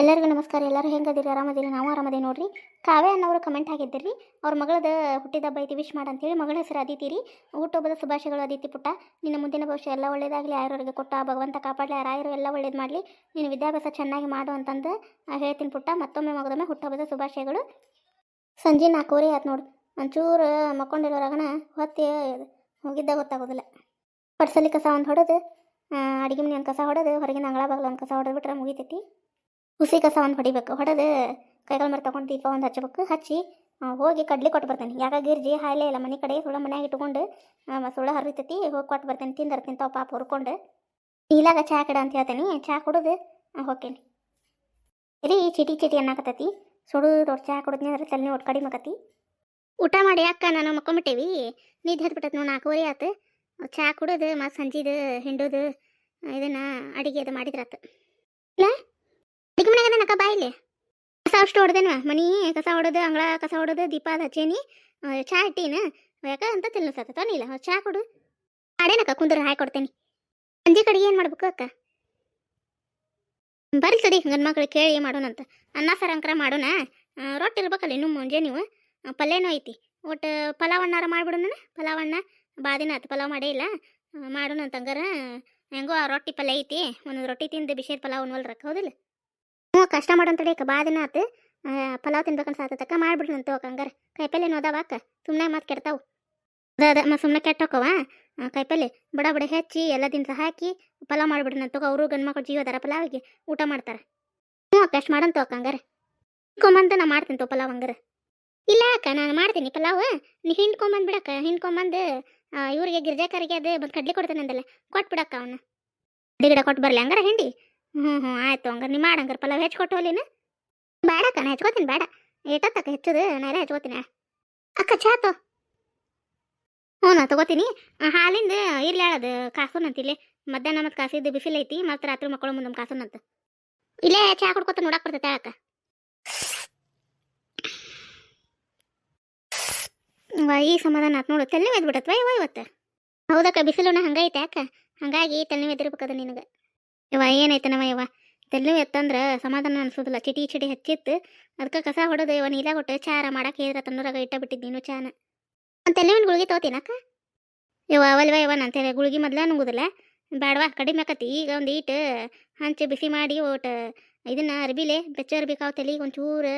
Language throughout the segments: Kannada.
ಎಲ್ಲರಿಗೂ ನಮಸ್ಕಾರ. ಎಲ್ಲರೂ ಹೆಂಗದಿರಿ? ಆರಾಮದಿರಿ? ನಾವು ಆರಾಮದೇ ನೋಡ್ರಿ. ಕಾವ್ಯ ಅನ್ನೋರು ಕಮೆಂಟ್ ಆಗಿದ್ದಿರಿ ಅವ್ರ ಮಗಳದ ಹುಟ್ಟಿದ ಐತಿ ವಿಶ್ ಮಾಡಂತೇಳಿ ಮಗಳ ಹೆಸರು ಅದಿತಿ ರೀ. ಹುಟ್ಟುಹಬ್ಬದ ಶುಭಾಶಯಗಳು ಅದಿತಿ ಪುಟ್ಟ. ನಿನ್ನ ಮುಂದಿನ ಭವಿಷ್ಯ ಎಲ್ಲ ಒಳ್ಳೇದಾಗಲಿ. ಆಯುರ್ವರಿಗೆ ಕೊಟ್ಟ ಭಗವಂತ ಕಾಪಾಡಲಿ. ಆರಾಯರು ಎಲ್ಲ ಒಳ್ಳೇದು ಮಾಡಲಿ. ನೀನು ವಿದ್ಯಾಭ್ಯಾಸ ಚೆನ್ನಾಗಿ ಮಾಡು ಅಂತಂದು ಹೇಳ್ತೀನಿ ಪುಟ್ಟ. ಮತ್ತೊಮ್ಮೆ ಮಗದೊಮ್ಮೆ ಹುಟ್ಟುಹಬ್ಬದ ಶುಭಾಶಯಗಳು. ಸಂಜೆ ನಾಲ್ಕೂವರೆ ಆಯ್ತು ನೋಡು. ಒಂಚೂರು ಮಕ್ಕೊಂಡಿರೋರಾಗಣ ಹೊತ್ತಿ ಹೋಗಿದ್ದ ಗೊತ್ತಾಗೋದಿಲ್ಲ. ಪಡ್ಸಲಿ ಕಸ ಒಂದು ಹೊಡೆದು ಅಡುಗೆ ಮನೆ ಒಂದು ಕಸ ಹೊಡೆದು, ಹೊರಗಿನ ಅಂಗಳ ಬಾಗಿಲು ಒಂದು ಕಸ ಹೊಡೆದು ಬಿಟ್ರೆ ಮುಗಿತೈತಿ. ಹುಸಿ ಕಸ ಒಂದು ಹೊಡಿಬೇಕು. ಹೊಡೆದು ಕೈಕಾಲು ಮರ ತಗೊಂಡು ದೀಪ ಒಂದು ಹಚ್ಚಬೇಕು. ಹಚ್ಚಿ ಹೋಗಿ ಕಡ್ಲಿ ಕೊಟ್ಟು ಬರ್ತೇನೆ. ಯಾಕ ಗಿರ್ಜಿ ಹಾಲೆ ಇಲ್ಲ ಮನೆ ಕಡೆ ಸುಳ್ಳ ಮನ್ಯಾಗ ಇಟ್ಕೊಂಡು ಸುಳ್ಳ ಹರಿತೈತಿ, ಹೋಗಿ ಕೊಟ್ಟು ಬರ್ತೇನೆ. ತಿಂದರ್ ತಿಂತಾವ ಪಾಪ ಹುರ್ಕೊಂಡು. ಇಲ್ಲಾಗ ಚಹಾ ಕಡ ಅಂತ ಹೇಳ್ತೇನೆ. ಚಹಾ ಕುಡಿದು ಹೋಗ್ತೇನೆ ಏರಿ ಚೀಟಿ ಚಿಟಿ ಅನ್ನಕತ್ತೈತಿ. ಸುಡು ದೊಡ್ಡ ಚಹಾ ಕುಡಿದ್ನಿ ಅಂದ್ರೆ ತಲೆ ಒಟ್ಟು ಕಡಿಮೆ ಆಕತಿ ಊಟ ಮಾಡಿ ಅಕ್ಕ, ನಾನು ಮಕ್ಕೊಂಬಿಟ್ಟೇವಿ. ನಿದ್ದೆ ಹತ್ಬಿಟ್ಟೈತೆ ನಾವು ನಾಲ್ಕೂವರೆ ಆತು. ಚಹಾ ಕುಡಿದು, ಮತ್ತು ಸಂಜೆದು ಹಿಂಡೋದು, ಇದನ್ನು ಅಡಿಗೆ ಅದು ಮಾಡಿದ್ರಾತು. ಇಲ್ಲ? ಅಡಿಗೆ ಮನೆಗೆ ಬಾಯಿಲೆ. ಕಸ ಅಷ್ಟು ಹೊಡೆದೇನ ಮನಿ ಕಸ ಹೊಡೆದು, ಅಂಗಳ ಕಸ ಹೊಡೆದು, ದೀಪ ಅದು ಹಚ್ಚೇನಿ ಚಾ ಇಟ್ಟೀನ, ಯಾಕ ಅಂತ ತಿನ್ನಿಸತ್ತ ಇಲ್ಲ ಚಹಾ ಕೊಡು. ಅಡೇನಕ್ಕ ಕುಂದ್ರ ಹಾಕಿ ಕೊಡ್ತೇನೆ. ಸಂಜೆ ಕಡೆಗೆ ಏನು ಮಾಡ್ಬೇಕು ಅಕ್ಕ? ಬರ್ಲಿ ತಡಿ, ಗಂಡು ಮಕ್ಳು ಕೇಳಿ ಮಾಡೋಣಂತ ಅನ್ನ ಸರಂಕರ ಮಾಡೋಣ. ರೊಟ್ಟಿ ಇರ್ಬೇಕಲ್ಲ ಇನ್ನು ಮುಂಜೆ ನೀವು. ಪಲ್ಯನೂ ಐತಿ. ಒಟ್ಟು ಪಲಾವ್ ಅಣ್ಣಾರ ಮಾಡಿಬಿಡೋಣ, ಪಲಾವ್ ಅಣ್ಣ ಬಾದಿನ ಆತು ಪಲಾವ್ ಮಾಡೇ ಇಲ್ಲ. ಮಾಡೋಣ ಅಂತ ಹೆಂಗೋ ರೊಟ್ಟಿ ಪಲ್ಯ ಐತಿ. ಒಂದೊಂದು ರೊಟ್ಟಿ ತಿಂದು ಬಿಸಿದ ಪಲಾವ್ ಉಣ್ವಲ್ರಕ್ಕ, ಹೌದಿಲ್ಲ? ಹ್ಞೂ, ಕಷ್ಟ ಮಾಡೋಂತಡಿ ಅಕ್ಕ ಬಾ ದಿನ ಆತು. ಪಲಾವ್ ತಿನ್ಬೇಕಂತ ಸಾತಕ್ಕ ಮಾಡ್ಬಿಡ್ರಿ ಅಂತ ಹಂಗಾರ ಕಾಯಿಪಲ್ಲೆ ನೋದಾವ ಅಕ್ಕ ಸುಮ್ಮನೆ ಮತ್ತೆ ಕೆಡ್ತಾವು. ಅದ ಅದ ಮತ್ತೆ ಸುಮ್ಮನೆ ಕೆಟ್ಟೋಕವ ಕಾಯಿಪಲ್ಲೆ ಬಡ ಬಡ ಹೆಚ್ಚಿ ಎಲ್ಲ ದಿನ ಹಾಕಿ ಪಲಾವ್ ಮಾಡ್ಬಿಡ್ರಿ ಅಂತ ಅವರು ಗಂಡು ಮಕ್ಳು ಜೀವದಾರ ಪಲಾವಿಗೆ, ಊಟ ಮಾಡ್ತಾರ. ಹ್ಞೂ, ಅಕ್ಕ, ಅಷ್ಟು ಮಾಡಂತ ಅಕ್ಕ ಹಂಗಾರ ಹಿಂಡ್ಕೊಂಬಂದು ನಾ ಮಾಡ್ತೀನಿ ತೋ ಪಲಾವ್ ಹಂಗಾರ. ಇಲ್ಲ ಅಕ್ಕ, ನಾನು ಮಾಡ್ತೀನಿ ಪಲಾವ್. ನೀ ಹಿಂಡ್ಕೊಂಬಂದು ಬಿಡಕ್ಕ ಹಿಂಡ್ಕೊಂಬಂದು ಇವ್ರಿಗೆ ಗಿರ್ಜಾಕರಿಗೆ ಅದು ಬಂದು ಕಡ್ಲಿ ಕೊಡ್ತೇನೆ ಅಂದಲ್ಲ. ಕೊಟ್ಬಿಡಕ್ಕ ಅವನ್ನ ಗಿಡ ಕೊಟ್ಟು ಬರಲಿ. ಹಂಗಾರ ಹಿಂಡಿ. ಹ್ಞೂ ಹ್ಞೂ ಆಯ್ತು ಹಂಗಾರೆ ನೀ ಮಾಡಂಗಾರ ಪಲಾವ್ ಹೆಚ್ಚು ಕೊಟ್ಟು ಹೋಲಿನ ಬೇಡಕ್ಕ ನಾ ಹೆಚ್ಕೋತೀನಿ, ಬೇಡ. ಏಟತ್ತಕ್ಕ ಹೆಚ್ಚದು, ನಾಳೆ ಹೆಚ್ಕೋತೀನಿ. ಅಕ್ಕ ಚಾತು ಹ್ಞೂ, ನಾ ತಗೋತೀನಿ. ಹಾಲಿಂದ ಇರ್ಲಿ ಹೇಳದು ಕಾಸುನಂತ ಇಲ್ಲೇ. ಮಧ್ಯಾಹ್ನ ಮತ್ತು ಕಾಸಿದ್ದು ಬಿಸಿಲು ಐತಿ, ಮತ್ತು ರಾತ್ರಿ ಮಕ್ಕಳು ಮುಂದೆ ಕಾಸುನಂತ ಇಲ್ಲೇ ಚಾ ಕುಡ್ಕೊತ ನೋಡಕ್ಕೆ ಬರ್ತೈತೆ ಅಕ್ಕ ಈ ಸಮಾಧಾನ ಆತ್ ನೋಡು. ತಲೆ ಒಯ್ದ್ಬಿಟ್ಟತ್ವ ಇವ ಇವತ್ತು? ಹೌದಕ್ಕ, ಬಿಸಿಲುನ ಹಂಗೈತೆ ಅಕ್ಕ. ಹಂಗಾಗಿ ತಲೆ ಮೇದಿರ್ಬೇಕದ ನಿನಗೆ. ಇವ ಏನೈತನವ ಇವ ತೆಲ್ಲು ಎತ್ತಂದ್ರೆ ಸಮಾಧಾನ ಅನ್ಸೋದಿಲ್ಲ. ಚಿಟಿ ಚಿಟಿ ಹಚ್ಚಿತ್ತು. ಅದಕ್ಕೆ ಕಸ ಹೊಡೆದು ಇವ ನೀಲ ಕೊಟ್ಟು ಚಾರ ಮಾಡಕ್ಕೆ ಹೇಳಿದ್ರ ತನ್ನೂರಾಗ ಇಟ್ಟ ಬಿಟ್ಟಿದ್ದೀನು ಚಾನ. ಒಂದು ತಲೆ ಒಂದು ಗುಳಿಗೆ ತಗೋತೀನಕ್ಕ ಇವ ಅವಲ್ವ ನಾನು ತೆಲೆ ಗುಳಿಗೆ ಮೊದ್ಲ ನುಂಗುದಿಲ್ಲ. ಬೇಡವಾ ಕಡಿಮೆ ಆಕತಿ. ಈಗ ಒಂದು ಈಟ್ ಹಂಚಿ ಬಿಸಿ ಮಾಡಿ ಒಟ್ಟು ಇದನ್ನ ಅರ್ಬಿಲೆ, ಬೆಚ್ಚ ಅರ್ಬಿ ಕಾವು ತಲೆಗೆ ಒಂಚೂರು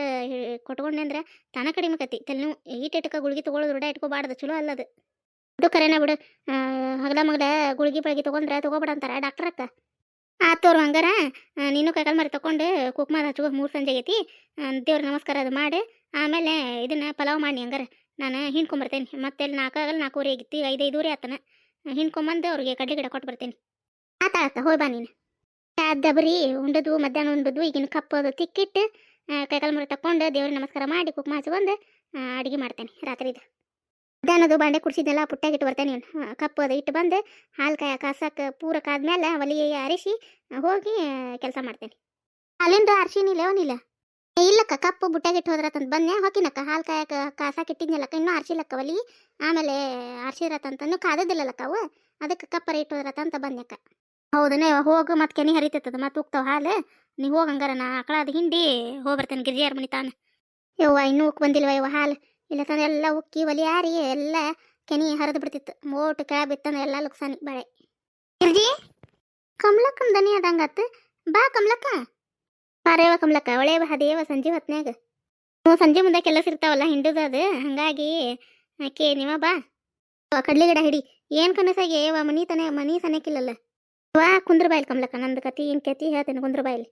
ಕೊಟ್ಕೊಂಡೆ ಅಂದ್ರೆ ತಾನ ಕಡಿಮೆ ಆಕತಿ. ತಲೆ ಈಟ್ ಇಟ್ಕ ಗುಳಿಗೆ ತೊಗೊಳೋದು ರೂಢ ಇಟ್ಕೋಬಾರ್ದು, ಚಲೋ ಅಲ್ಲದು. ಅದು ಕರೆನ ಬಿಡು. ಹಗಲ ಮಗಲ ಗುಳಿಗೆ ಬೆಳಗ್ಗೆ ತೊಗೊಂಡ್ರೆ ತೊಗೋಬೇಡ ಅಂತಾರ ಡಾಕ್ಟರ್ ಅಕ್ಕ. ಆತೋರು ಹಂಗಾರ ನೀನು ಕೈಕಾಲು ಮರಿ ತಗೊಂಡು ಕುಕ್ಮ ಹಚ್ಚುವ ಮೂರು ಸಂಜೆ ಆಗೈತಿ. ದೇವ್ರ ನಮಸ್ಕಾರ ಅದು ಮಾಡಿ. ಆಮೇಲೆ ಇದನ್ನ ಪಲಾವ್ ಮಾಡಿ ಹಂಗಾರ. ನಾನು ಹಿಂಡ್ಕೊಂಬರ್ತೇನೆ. ಮತ್ತೆ ಅಲ್ಲಿ ನಾಲ್ಕಾಗಲ್ಲ ನಾಲ್ಕೂವರೆ ಆಗಿತ್ತು. ಐದು, ಐದೂವರೆ ಆತನ. ಹಿಂಡ್ಕೊಂಬಂದು ಅವ್ರಿಗೆ ಕಡ್ಲಿ ಗಿಡ ಕೊಟ್ಟು ಬರ್ತೇನೆ. ಆತ ಆತ, ಹೋಯ್ ಬಾ ನೀನು. ದಬರಿ ಉಂಡದು, ಮಧ್ಯಾಹ್ನ ಉಂಡದು, ಈಗಿನ ಕಪ್ಪದು ತಿಕ್ಕಿಟ್ಟು ಕೈಕಾಲು ಮರಿ ತಕೊಂಡು ದೇವ್ರಿಗೆ ನಮಸ್ಕಾರ ಮಾಡಿ ಕುಕ್ಮ ಹಚ್ಕೊಂಡು ಅಡುಗೆ ಮಾಡ್ತೇನೆ ರಾತ್ರಿದು. ಮಧ್ಯಾಹ್ನದು ಬಾಂಡೆ ಕುಡಿಸಿದ್ನೆಲ್ಲ ಪುಟ್ಟಾಗಿಟ್ಟು ಬರ್ತೇನೆ ಇವ್ನು. ಕಪ್ಪು ಅದು ಇಟ್ಟು ಬಂದು ಹಾಲು ಕಾಯ ಕಾಸಕ್ಕೆ ಪೂರಕ ಆದ್ಮೇಲೆ ಒಲಿ ಅರಿಸಿ ಹೋಗಿ ಕೆಲಸ ಮಾಡ್ತೇನೆ. ಅಲ್ಲಿಂದ ಅರ್ಶಿನಿಲ್ಲ ಅವನಿಲ್ಲ ಇಲ್ಲಕ್ಕ, ಕಪ್ಪು ಬುಟ್ಟಾಗಿಟ್ಟು ಹೋದ್ರತಂತ ಬಂದೆ ಹೊಕ್ಕಿನಕ್ಕ ಹಾಲು ಕಾಯಕ ಕಾಸಾಕ ಇಟ್ಟಿದ್ನಲ್ಲಕ್ಕ, ಇನ್ನೂ ಆರ್ಸಿಲ್ಲಕ್ಕ ಒಲಿ ಆಮೇಲೆ ಆರ್ಸಿರತ್ತಂತ ತಂತನು ಕಾದದಿಲ್ಲಲ್ಲಕ್ಕ ಅವು, ಅದಕ್ಕೆ ಕಪ್ಪರ ಇಟ್ಟು ಹೋದ್ರತಂತ ಬಂದ್ಯಕ್ಕ ಹೌದನೇ ಹೋಗು ಮತ್ತೆ ಕೆನಿ ಹರಿತೈತದ ಮತ್ತೆ ಉಕ್ತಾವ ಹಾಲು. ನೀವು ಹೋಗಂಗಾರ ನಾ ಆಕಳ ಅದು ಹಿಂಡಿ ಹೋಗ್ಬರ್ತೇನೆ ಗಿರಿಜಾರ ಮನಿ ತಾನು. ಯವ್ವ, ಇನ್ನೂ ಉಕ್ ಬಂದಿಲ್ವ ಯವ್ವ ಹಾಲು? ಇಲ್ಲ ತಂದ್ರೆ ಎಲ್ಲ ಉಕ್ಕಿ ಒಲಿಯಾರಿ ಎಲ್ಲ ಕೆನಿ ಹರಿದು ಬಿಡ್ತಿತ್ತು. ಮೋಟು ಕೆಳ ಬಿತ್ತಂದ್ರೆ ಎಲ್ಲ ಲುಕ್ಸಾನಿ ಬಾಳೆ. ಇರ್ಜಿ ಕಮಲಕ್ಕನ ದನಿ ಅದಂಗತ್. ಬಾ ಕಮಲಕ್ಕ. ಪಾರೇವ ಕಮಲಕ್ಕ. ಒಳೆ ಹದೇವ ಸಂಜೆ ಹೊತ್ನ್ಯಾಗ. ನೀವು ಸಂಜೆ ಮುಂದೆ ಕೆಲಸ ಇರ್ತಾವಲ್ಲ ಹಿಂಡುದು ಅದು. ಹಂಗಾಗಿ ಆಕೆ ನೀವ ಬಾ. ಕಡ್ಲಿ ಗಿಡ ಹಿಡಿ. ಏನು ಕನಸಾಗಿ ಏವ ಮನಿ ತನ, ಮನಿ ಸನಕಿಲ್ಲಲ್ಲ. ವಾ, ಕುಂದ್ರ ಬಾಯಿಲ್ ಕಮಲಕ್ಕ. ನಂದು ಕತಿ ಏನು ಕತಿ ಹೇಳ್ತೇನೆ ಕುಂದ್ರ ಬಾಯಿಲ್.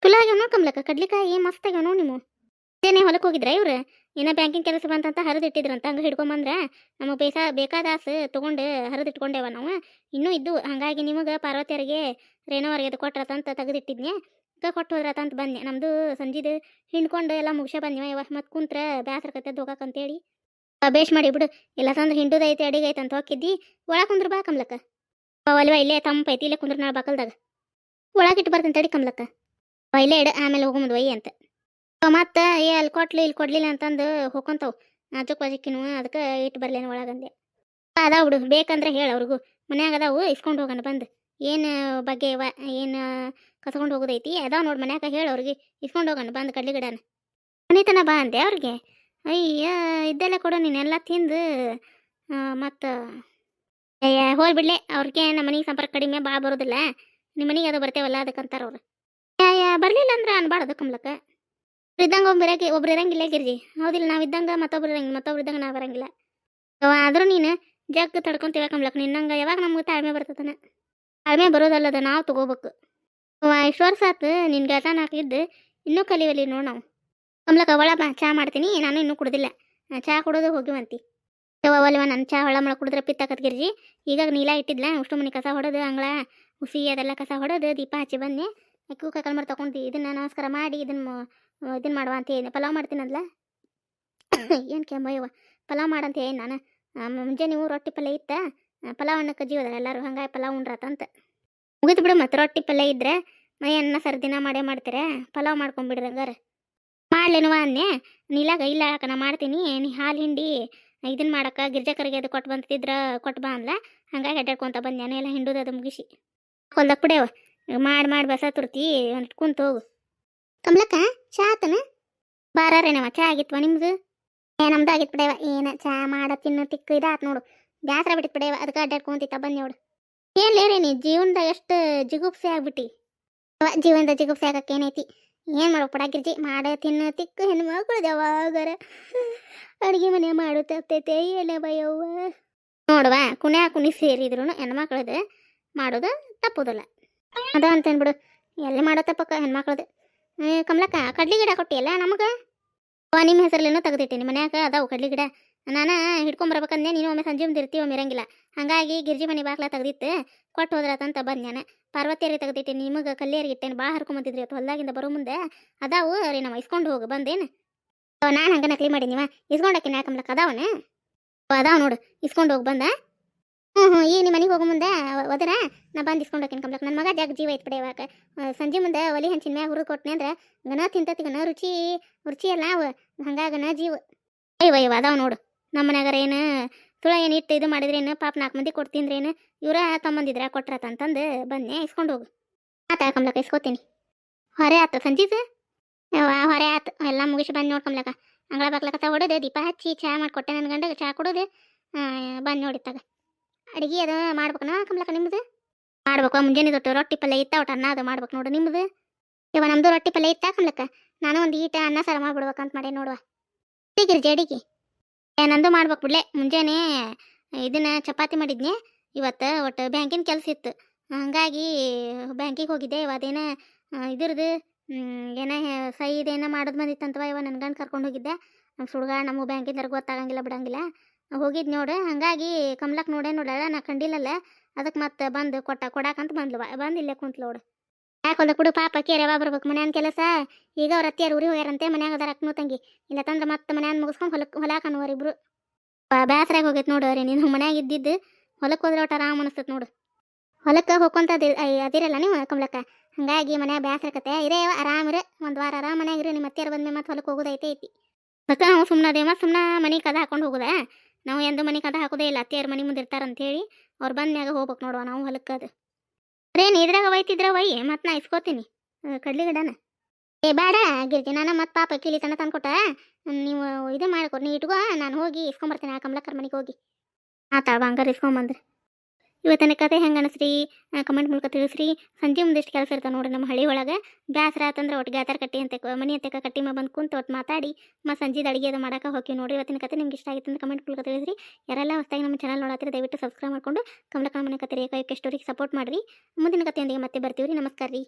ತುಲ ಆಗ್ಯಾವನೋ ಕಮಲಕ್ಕ. ಕಡ್ಲಿಕಾಯಿ ಮಸ್ತ್ ಆಗ್ಯಾವನೋ ನೀವು ಏನೇ ಹೊಲಕ್ಕೆ ಹೋಗಿದ್ರ ಇವ್ರು? ಇನ್ನ ಬ್ಯಾಂಕಿಂಗ್ ಕೆಲಸ ಬಂತಂತ ಹರಿದಿಟ್ಟಿದ್ರಂತ ಹಂಗೆ ಹಿಡ್ಕೊಂಬಂದ್ರೆ ನಮಗೆ ಬೇಕಾ ಬೇಕಾದಾಸು ತೊಗೊಂಡು ಹರಿದಿಟ್ಕೊಂಡೇವ ನಾವು. ಇನ್ನೂ ಇದ್ದು, ಹಾಗಾಗಿ ನಿಮಗೆ ಪಾರ್ವತಿಯರಿಗೆ ರೇಣುವರಿಗೆ ಅದು ಕೊಟ್ರತಂತ ತೆಗೆದಿಟ್ಟಿದ್ನೆ ಈಗ ಕೊಟ್ಟು ಹೋದ್ರತಂತ ಬಂದೆ ನಮ್ಮದು ಸಂಜಿದು ಹಿಂಡ್ಕೊಂಡು ಎಲ್ಲ ಮುಗಿಸೇ ಬಂದಿವ ಇವ ಮತ್ತೆ ಕುಂತ್ರ ಬ್ಯಾಸರ ಅಂತ ಹೋಗಕ್ಕಂತೇಳಿ ಬೇಷ್ ಮಾಡಿ ಬಿಡು, ಇಲ್ಲ ತಂದ್ರೆ ಹಿಂಡುದೈತೆ ಅಡಿಗೆ ಐತೆ ಅಂತ ಹೋಗಿದ್ದಿ ಒಳಗೆ ಕುಂದ್ರ ಬಾ ಕಮ್ಲಕ್ಕ. ಒಲ್ವ ಇಲ್ಲೇ ತಂಪೈತಿ ಇಲ್ಲೇ ಕುಂದ್ರ ನಾಳೆ ಬಾಕಲ್ದಾಗ. ಒಳಗಿಟ್ಟು ಬರ್ತೇನೆ ತಡಿ ಕಮ್ಲಕ್ಕ. ಇಲ್ಲೇ ಇಡ, ಆಮೇಲೆ ಹೋಗೊಂಬುದು ವೈ ಅಂತ. ಮತ್ತೆ ಏ, ಅಲ್ಲಿ ಕೊಟ್ಲಿ, ಇಲ್ಲಿ ಕೊಡ್ಲಿಲ್ಲ ಅಂತಂದು ಹೋಗ್ಕೊಂತಾವು ನಾಜುಕ್ ಬಾಜಿಕ್ಕಿನು ಅದಕ್ಕೆ ಇಟ್ಟು ಬರ್ಲೇನು ಒಳಗಂದೆ. ಅದಾವ ಬಿಡು, ಬೇಕಂದ್ರೆ ಹೇಳ ಅವ್ರಿಗೂ. ಮನ್ಯಾಗ ಅದಾವು, ಇಸ್ಕೊಂಡು ಹೋಗೋಣ ಬಂದು. ಏನು ಬಗ್ಗೆ ಏನು ಕಸ್ಕೊಂಡು ಹೋಗೋದೈತಿ? ಅದಾವ ನೋಡಿ ಮನ್ಯಾಗ ಹೇಳ ಅವ್ರಿಗೆ, ಇಸ್ಕೊಂಡು ಹೋಗೋಣ ಬಂದು ಕಡ್ಲಿ ಗಿಡನ. ಮನಿತನ ಬಾ ಅಂದೆ ಅವ್ರಿಗೆ. ಅಯ್ಯ, ಇದ್ದೆಲ್ಲ ಕೊಡು ನೀನೆಲ್ಲ ತಿಂದು ಮತ್ತು ಅಯ್ಯ ಬಿಡ್ಲೆ, ಅವ್ರಿಗೆ ನಮ್ಮ ಮನೆಗೆ ಸಂಪರ್ಕ ಕಡಿಮೆ ಭಾಳ ಬರೋದಿಲ್ಲ. ನಿಮ್ಮ ಮನೆಗೆ ಅದು ಬರ್ತೇವಲ್ಲ ಅದಕ್ಕಂತಾರ ಅವ್ರು. ಬರಲಿಲ್ಲ ಅಂದ್ರೆ ಅನ್ಬಾರ್ದು ಕಮ್ಲಕ್ಕ ಇದ್ದಂಗೆ ಒಬ್ಬ ಒಬ್ರು ಇರಂಗಿಲ್ಲ ಗಿರ್ಜಿ? ಹೌದಿಲ್ಲ, ನಾವು ಇದ್ದಂಗೆ ಮತ್ತೊಬ್ರು ಇರಂಗಿಲ್ಲ, ಮತ್ತೊಬ್ರು ಇದ್ದಂಗ ನಾವು ಬರಂಗಿಲ್ಲ. ಆದ್ರೂ ನೀನು ಜಗ್ ತಡ್ಕೊಂತೀವ ಕಮ್ಲಕ್ಕ ನಿನ್ನಂಗೆ ಯಾವಾಗ ನಮ್ಗೆ ತಾಳ್ಮೆ ಬರ್ತದನ ತಾಳ್ಮೆ ಬರೋದಲ್ಲದ ನಾವು ತಗೋಬೇಕು. ಇಷ್ಟು ವರ್ಷ ಆತು ನಿನ್ನ ಗೆಳತನ ಹಾಕಿದ್ದು, ಇನ್ನೂ ಕಲಿವಲ್ಲಿ ನೋಡ್ ನಾವು. ಕಮ್ಲಕ್ಕ ಅವಳ ಬಾ, ಚಾ ಮಾಡ್ತೀನಿ, ನಾನು ಇನ್ನೂ ಕುಡ್ದಿಲ್ಲ. ಚಾ ಕುಡೋದು ಹೋಗಿವಂತಿ ಒಲ್ವ ನನ್ನ ಚಾ ಹೊಳ ಮಳ ಕುಡಿದ್ರೆ ಪಿತ್ತಾಕತ್ ಗಿರ್ಜಿ. ಈಗ ನೀಲ ಇಟ್ಟಿದ್ಲ ಅಷ್ಟು ಮನೆ ಕಸ ಹೊಡೆದು, ಅಂಗಳ ಹುಸಿ ಅದೆಲ್ಲ ಕಸ ಹೊಡೆದು, ದೀಪ ಹಚ್ಚಿ ಬಂದೆ. ಅಕ್ಕೂ ಕಲ್ಮರ್ ತಗೊಂಡು ಇದನ್ನ ನಮಸ್ಕಾರ ಮಾಡಿ, ಇದನ್ನ ಇದನ್ನ ಮಾಡುವ ಅಂತ ಹೇಳಿ ಪಲಾವ್ ಮಾಡ್ತೀನಲ್ಲ ಏನು ಕೆಮ್ಮಯ್ಯವ ಪಲಾವ್ ಮಾಡಂತ ಹೇಳಿ ನಾನು. ಮುಂಜಾನೆ ನೀವು ರೊಟ್ಟಿ ಪಲ್ಯ ಇತ್ತ? ಪಲಾವ್ ಅನ್ನಕ್ಕೆ ಜೀವದ ಎಲ್ಲರೂ. ಹಂಗಾಗಿ ಪಲಾವ್ ಉಂಡ್ರತಂತ ಮುಗಿದು ಬಿಡು ಮತ್ತೆ ರೊಟ್ಟಿ ಪಲ್ಯ ಇದ್ರೆ ಮೈ ಅನ್ನ ಸರ್ ದಿನ ಮಾಡೇ ಮಾಡ್ತೀರ? ಪಲಾವ್ ಮಾಡ್ಕೊಂಬಿಡ್ರಿ ಹಂಗಾರ. ಮಾಡ್ಲೇನುವ ಅನ್ನೆ? ನೀಲಾಗ ಇಲ್ಲ ಹಾಕ ನಾ ಮಾಡ್ತೀನಿ. ನೀ ಹಾಲು ಹಿಂಡಿ ಇದನ್ನ ಮಾಡಕ್ಕೆ ಗಿರ್ಜಕರಿಗೆ ಅದು ಕೊಟ್ಟು ಬಂತಿದ್ರ ಕೊಟ್ಟು ಬಾ ಅಂದ್ಲ. ಹಂಗಾಗಿ ಅಡ್ಡಾಡ್ಕೊಂತ ಬಂದೆ ನಾನು ಎಲ್ಲ ಹಿಂಡುದು ಅದು ಮುಗಿಸಿ. ಹೊಲ್ದಾಗ ಕುಡಿಯವ ಮಾಡಿ ಮಾಡಿ ಬಸ ತುರ್ತಿ. ಒಂದು ಕುಂತ ಹೋಗು. ಕಮ್ಲಕ್ಕ, ಚಾ ಆತನ? ಬಾರೇನವ ಚಾ ಆಗಿತ್ವ ನಿಮ್ದು? ಏ, ನಮ್ದು ಆಗಿತ್ ಬಿಡವ, ಏನ ಚಾ ಮಾಡ, ತಿನ್ನು, ತಿಕ್ಕು, ಇದಾತ್ ನೋಡು. ಬ್ಯಾಸರ ಬಿಟ್ಟಿತ್ ಬಿಡವ ಅದಕ್ಕೆ ಅಡ್ಡಾಡ್ಕೊಂತಿತ್ತ ಬಂದ್ ನೋಡು. ಏನ್ ಲೇರಿ ನೀ ಜೀವನದ ಎಷ್ಟು ಜಿಗುಪ್ಸೆ ಆಗ್ಬಿಟ್ಟಿ. ಜೀವನದ ಜಿಗುಪ್ಸೆ ಆಗಕ್ಕೆ ಏನೈತಿ? ಏನ್ ಮಾಡೋ ಪಡಾಕಿರ್ಜಿ ಮಾಡ, ತಿನ್ನ, ತಿಕ್ಕು, ಹೆಣ್ಣು ಮಕ್ಕಳು ಯಾವಾಗರ. ಅಡುಗೆ ಮನೆ ಮಾಡು ತಪ್ಪೈತೆ ಏನೇ ಬಯವ್ವ. ನೋಡುವ ಕುಣೆ ಕುಣಿ ಸೇರಿದ್ರು ಹೆಣ್ಮಕ್ಳದು ಮಾಡೋದು ತಪ್ಪುದಿಲ್ಲ. ಅದ ಅಂತೇನ್ ಬಿಡು, ಎಲ್ಲಿ ಮಾಡೋ ತಪ್ಪಕ್ಕ ಹೆಣ್ಮಕ್ಳದು ಕಮಲಕ್ಕ, ಕಡ್ಲಿ ಗಿಡ ಕೊಟ್ಟಿಯಲ್ಲ ನಮಗೆ? ನಿಮ್ಮ ಹೆಸರಲ್ಲೇನೋ ತೆಗೆದಿಟ್ಟೀನಿ ಮನ್ಯಾಗ ಅದಾವು ಕಡ್ಲಿ ಗಿಡ. ನಾನು ಹಿಡ್ಕೊಂಬರ್ಬೇಕಂದೆ ನೀನು ಒಮ್ಮೆ ಸಂಜೆ ಮುಂದೆ ಒಮ್ಮೆ ಇರಂಗಿಲ್ಲ. ಹಂಗಾಗಿ ಗಿರ್ಜಿ ಮನೆ ಬಾಗ್ಲ ತೆಗ್ದಿತ್ತು ಕೊಟ್ಟು ಹೋದ್ರತಂತ ಬಂದ್ ನಾನು. ಪಾರ್ವತಿಯರಿಗೆ ತೆಗ್ದಿಟ್ಟೇನಿ ನಿಮಗೆ ಕಲ್ಲಿಯರಿಗೆ ಇಟ್ಟೇನು ಭಾಳ ಹರ್ಕೊಂಬಂದಿದ್ರಿ ಇವತ್ತು ಹೊಲ್ದಾಗಿಂದ ಬರೋ ಮುಂದೆ. ಅದಾವು ರೀ ನಾವು ಇಸ್ಕೊಂಡು ಹೋಗು, ಬಂದೇನು? ನಾನು ಹಂಗೆ ನಕಲಿ ಮಾಡಿ ನೀವ. ಇಸ್ಕೊಂಡಾಕಿನ ಕಮಲಕ್ಕ, ಅದಾವನ? ಅದಾವ ನೋಡು, ಇಸ್ಕೊಂಡು ಹೋಗಿ, ಬಂದ? ಹ್ಞೂ ಹ್ಞೂ ಈಗ ನಿಮ್ಮ ಮನೆಗೆ ಹೋಗೋ ಮುಂದೆ ಒದರ ನಾ ಬಂದು ಇಸ್ಕೊಂಡು ಹೋಗ್ತೀನಿ ಕಂಬ್ಲಕ್ಕ ನನ್ನ ಮಗ ಜಾಗ ಜೀವ ಐತೆ ಬಿಡ ಇವಾಗ. ಸಂಜೆ ಮುಂದೆ ಒಲಿ ಹಂಚಿನ ಮ್ಯಾಗ ಹುರು ಕೊಟ್ಟನೆ ಅಂದ್ರೆ ಗನ ತಿಂತತಿ ಗನ ರುಚಿ ರುಚಿ ಅಲ್ಲ ಅವ. ಹಂಗಾಗನ ಜೀವ. ಅಯ್ಯವ ಇವ ಅದಾವ ನೋಡು. ನಮ್ಮ ಮನ್ಯಾಗಾರ ಏನು, ತುಳ ಏನು ಇಟ್ಟು ಇದು ಮಾಡಿದ್ರೇನು ಪಾಪ ನಾಲ್ಕು ಮಂದಿ ಕೊಡ್ತೀನ್ರೇನು ಇವರ ತಮ್ಮಂದಿದ್ರ ಕೊಟ್ರತ ಅಂತಂದು ಬಂದೆ ಇಸ್ಕೊಂಡು ಹೋಗು. ಆತ ಕಮ್ಲಕ್ಕ ಇಸ್ಕೋತೀನಿ. ಹೊರೆ ಆತು ಯವ್ವ, ಹೊರೆ ಆತು. ಎಲ್ಲ ಮುಗಿಸಿ ಬಂದು ನೋಡಿ ನೋಡ್ಕೊಂಬ್ಲಕ್ಕ ಅಂಗಳ ಬಾಗ್ಲಕ್ಕ ಹೊಡೋದು ದೀಪ ಹಚ್ಚಿ ಚಹಾ ಮಾಡಿಕೊಟ್ಟೆ ನನ್ನ ಗಂಡಗೆ ಚಹಾ ಕೊಡೋದು. ಬಂದು ನೋಡಿತ್ತಾಗ. ಅಡಿಗೆ ಅದು ಮಾಡ್ಬೇಕನ ಕಮಲಕ್ಕ ನಿಮ್ದು? ಮಾಡ್ಬೇಕು, ಮುಂಜಾನೆ ದೊಟ್ಟು ರೊಟ್ಟಿ ಪಲ್ಯ ಇತ್ತ ಒಟ್ಟು ಅನ್ನ ಅದು ಮಾಡ್ಬೇಕು ನೋಡು ನಿಮ್ದು? ಇವ ನಮ್ದು ರೊಟ್ಟಿ ಪಲ್ಯ ಇತ್ತ ಕಮಲಕ್ಕ? ನಾನು ಒಂದು ಈಟ ಅನ್ನ ಸಾರು ಮಾಡ್ಬಿಡ್ಬೇಕಂತ ಮಾಡಿ ನೋಡುವ. ಅಡಿಗೆ ಏ, ನಂದು ಮಾಡ್ಬೇಕು ಬಿಡ್ಲೆ. ಮುಂಜಾನೆ ಇದನ್ನ ಚಪಾತಿ ಮಾಡಿದ್ನಿ. ಇವತ್ತು ಒಟ್ಟು ಬ್ಯಾಂಕಿನ ಕೆಲಸ ಇತ್ತು. ಹಂಗಾಗಿ ಬ್ಯಾಂಕಿಗೆ ಹೋಗಿದ್ದೆ. ಇವ ಅದೇನ ಇದ್ರದ್ದು ಏನ ಸೈದೇನ ಮಾಡೋದು ಬಂದಿತ್ತಂತವ ಇವ ನನ್ನ ಗಂಡು ಕರ್ಕೊಂಡು ಹೋಗಿದ್ದೆ. ನಮ್ಮ ಸುಡ್ಗ ನಮ್ಮ ಬ್ಯಾಂಕಿಂದ ಗೊತ್ತಾಗಂಗಿಲ್ಲ, ಬಿಡಂಗಿಲ್ಲ. ಹೋಗಿದ್ ನೋಡು, ಹಂಗಾಗಿ ಕಮಲಕ್ ನೋಡೇ ನೋಡಲ್ಲ ನಾ ಕಂಡಿಲ್ಲಲ್ಲ ಅದಕ್ಕೆ ಮತ್ತೆ ಬಂದು ಕೊಟ್ಟ ಕೊಡಾಕಂತ ಬಂದ್ಲು ಬಂದು ಇಲ್ಲೇ ಕುಂತ್ಲು ನೋಡು. ಯಾಕೆ ಹೊಲ ಕುಡು ಪಾಪ ಕೇರ್ ಯಾವಾಗ ಬರ್ಬೇಕು, ಮನ್ಯಾನ ಕೆಲಸ. ಈಗ ಅವ್ರ ಅತ್ತಿಯರ್ ಊರಿಗೆ ಹೋಗ್ಯಾರಂತೆ, ಮನ್ಯಾಗ ಅದಾರ ಅಕ್ಕನೂ ತಂಗಿ. ಇಲ್ಲ ತಂದ್ರೆ ಮತ್ತೆ ಮನ್ಯಾನ ಮುಗಿಸ್ಕೊಂಡು ಹೊಲಕ್ಕೆ ಹೊಲಾಕ ಅನ್ನುವರಿಬ್ರು ಬೇಸರಾಗಿ ಹೋಗೈತೆ ನೋಡು ರೀ ನೀನು ಮನ್ಯಾಗ ಇದ್ದಿದ್ದು ಹೊಲಕ್ಕೆ ಹೋದ್ರೆ ಒಟ್ಟು ಆರಾಮ್ ಅನಿಸ್ತೈತೆ ನೋಡು. ಹೊಲಕ್ಕೆ ಹೋಗ್ಕೊಂತ ಅದಿ- ಅದಿರಲ್ಲ ನೀವು, ಕಮಲಕ್ಕ? ಹಂಗಾಗಿ ಮನ್ಯಾಗ ಬ್ಯಾಸರಕತ್ತೆ ಇರೇ ಆರಾಮಿರ ಒಂದು ವಾರ ಆರಾಮ್ ಮನ್ಯಾಗ ಇರು ನಿಮ್ಮ ಅತ್ತಿಯರು ಬಂದ್ಮೇಲೆ ಮತ್ತೆ ಹೊಲಕ್ಕೆ ಹೋಗೋದೈತೆ ಐತಿ ಅದಕ್ಕೆ ನಾವು ಸುಮ್ಮನೆ ಮತ್ತೆ ಸುಮ್ಮನೆ ಮನೆ ಕದ ಹಾಕೊಂಡು ಹೋಗುದ? ನಾವು ಎಂದು ಮನೆ ಕದ ಹಾಕೋದೇ ಇಲ್ಲ, ಅತ್ತಿಯರ ಮನೆ ಮುಂದೆ ಇರ್ತಾರಂತ ಹೇಳಿ ಅವ್ರು ಬಂದ್ಮ್ಯಾಗ ಹೋಗ್ಬೇಕು ನೋಡುವ ನಾವು ಹೊಲಕ್ಕದು ಅರೇನು ಇದ್ರಾಗ ಒಯ್ತಿದ್ರ ಒಯ್ಯಿ ಮತ್ತೆ ನಾ ಇಸ್ಕೋತೀನಿ ಕಡ್ಲಿ ಗಿಡನ. ಏ ಬೇಡ ಗಿರ್ಜಿ, ನಾನು ಮತ್ತೆ ಪಾಪ ಕಿಲಿ ತನ ತಂದ್ಕೊಟ್ಟ, ನೀವು ಇದು ಮಾಡ್ಕೊ ನೀ ಇಟ್ಕೋ, ನಾನು ಹೋಗಿ ಇಸ್ಕೊಂಬರ್ತೀನಿ ಆ ಕಮಲಕ್ಕರ ಮನೆಗೆ ಹೋಗಿ. ಆತಾಳ ಬಂಗಾರ ಇಸ್ಕೊಂಬಂದ್ರೆ. ಇವತ್ತಿನ ಕತೆ ಹೆಂಗೆ ಅನಿಸ್ರಿ? ಕಮೆಂಟ್ ಮೂಲಕ ತಿಳಿಸ್ರಿ. ಸಂಜೆ ಮುಂದಿಷ್ಟು ಕೆಲಸ ಇರ್ತಾವೆ ನೋಡ್ರಿ ನಮ್ಮ ಹಳ್ಳಿ ಒಳಗೆ. ಬ್ಯಾಸರ ಆತಂದ್ರೆ ಒಟ್ಟು ಗ್ಯಾತಾರ ಕಟ್ಟಿ ಅಂತ ಮನೆ ಅಂತ ಕಟ್ಟಿ ಮೇಲೆ ಬಂದು ಕುಂತು ಒಟ್ಟು ಮಾತಾಡಿ. ಮತ್ತು ಸಂಜೆದ ಅಡುಗೆ ಅದು ಮಾಡೋಕೆ ಹೋಗಿ ನೋಡಿ ಇವತ್ತಿನ ಕತೆ ನಿಮ್ಗೆ ಇಷ್ಟ ಆಗಿತ್ತು ಅಂತ ಕಮೆಂಟ್ ಮೂಲಕ ತಿಳಿಸ್ರಿ. ಯಾರೆಲ್ಲ ಹೊಸದಾಗಿ ನಮ್ಮ ಚಾನಲ್ ನೋಡತ್ತೀರಿ ದಯವಿಟ್ಟು ಸಬ್ಸ್ಕ್ರೈಬ್ ಮಾಡ್ಕೊಂಡು ಕಮಲಕಣ ಮನೆ ಕತೆ ರೇಖಾ ಸ್ಟೋರಿಗೆ ಸಪೋರ್ಟ್ ಮಾಡಿರಿ. ಮುಂದಿನ ಕತೆಯೊಂದಿಗೆ ಮತ್ತೆ ಬರ್ತೀವಿ ರೀ ನಮಸ್ಕಾರ ರೀ